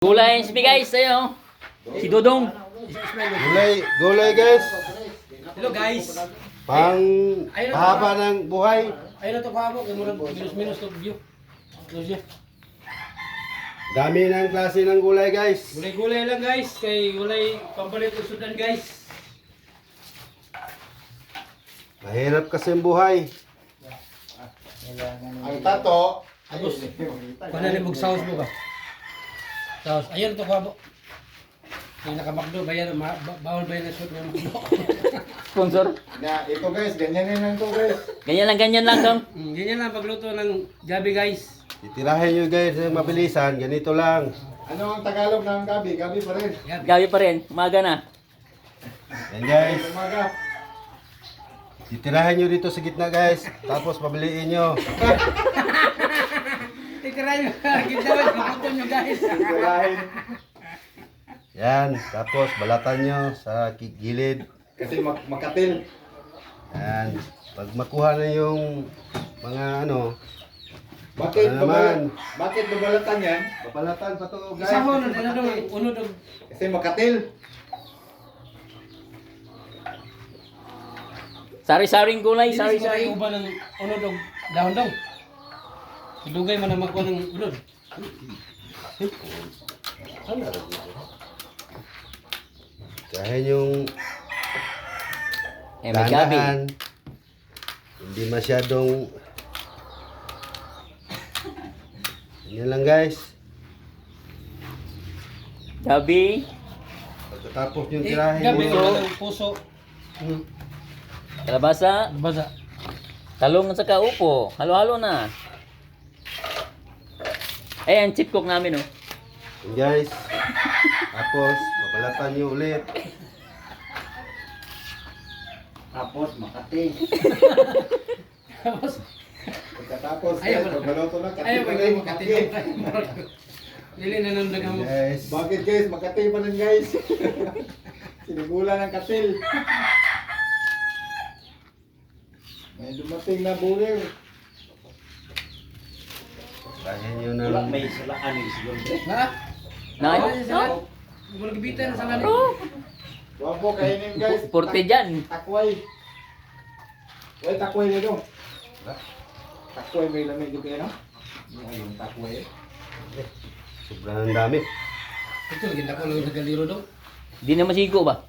Gulay SP guys, ayo. Si Dodong. Gulay, gulay guys. Hello guys. Pang haba ng buhay. Ayun na to kamo kay murag minus minus to view. Close niya. Dami ng klase ng gulay guys. Gulay-gulay lang guys kay gulay pampalit usudan guys. Mahirap kasi ang buhay. Ang tato, Tapos kana ni mog sauce mo ka. Sauce. Ayun to kamo. Yung nakamakdo bayan ma, ba, bawal bayan na shoot ng makdo. Sponsor. na ito guys, ganyan lang to guys. Ganyan lang, ganyan lang dong. Mm, ganyan lang pagluto ng gabi guys. Titirahin nyo guys ng mabilisan. Ganito lang. Ano ang Tagalog ng gabi? Gabi pa rin. Gabi. Gabi pa rin, umaga na. Yan guys. Umaga. Titirahin nyo dito sa gitna guys. Tapos pabiliin nyo. Nyo. Kita ba? Kaputol nyo guys. Kulahin. Yan. Tapos balatan nyo sa gilid. Kasi mak makatil. Yan. Pag makuha na yung mga ano, Bakit Ano naman? Bakit babalatan yan? babalatan pa to guys. Isa ho na ano dong unod og Kasi makatil. Sari-saring gulay, sari-sari sari-sari. uba ng unod og dahon dong. Dugay man ang magkuha ng unod. Dahil yung Eh, may gabi. hindi masyadong Yan lang guys. Gabi. Pagkatapos yung Eh, tirahin gabi mo, ng puso. Hmm. Kalabasa. Basa. Talong at saka upo. Halo-halo na. Eh, ang chip cook namin, oh. Guys. Tapos, babalatan nyo ulit. Tapos makatil. Tapos Pagkatapos Ayaw guys, mo na. magbaloto na katil ayaw pa rin. makatilong tayo. Dili na nang mo. guys. Bakit guys? Makatil pa rin guys. Sinigulan ng katil. May dumating na bulir. Dahil nyo ng... Na? Na, Na? Mula gibitan sa lalim. Huwag po kainin guys. Porte dyan. Takway. Uy, takway na dong. Takway may lamig yung kaya no? Yung takway. Sobrang dami. Ito, ginda ko lang sa galiro dong. Di na masigo ba?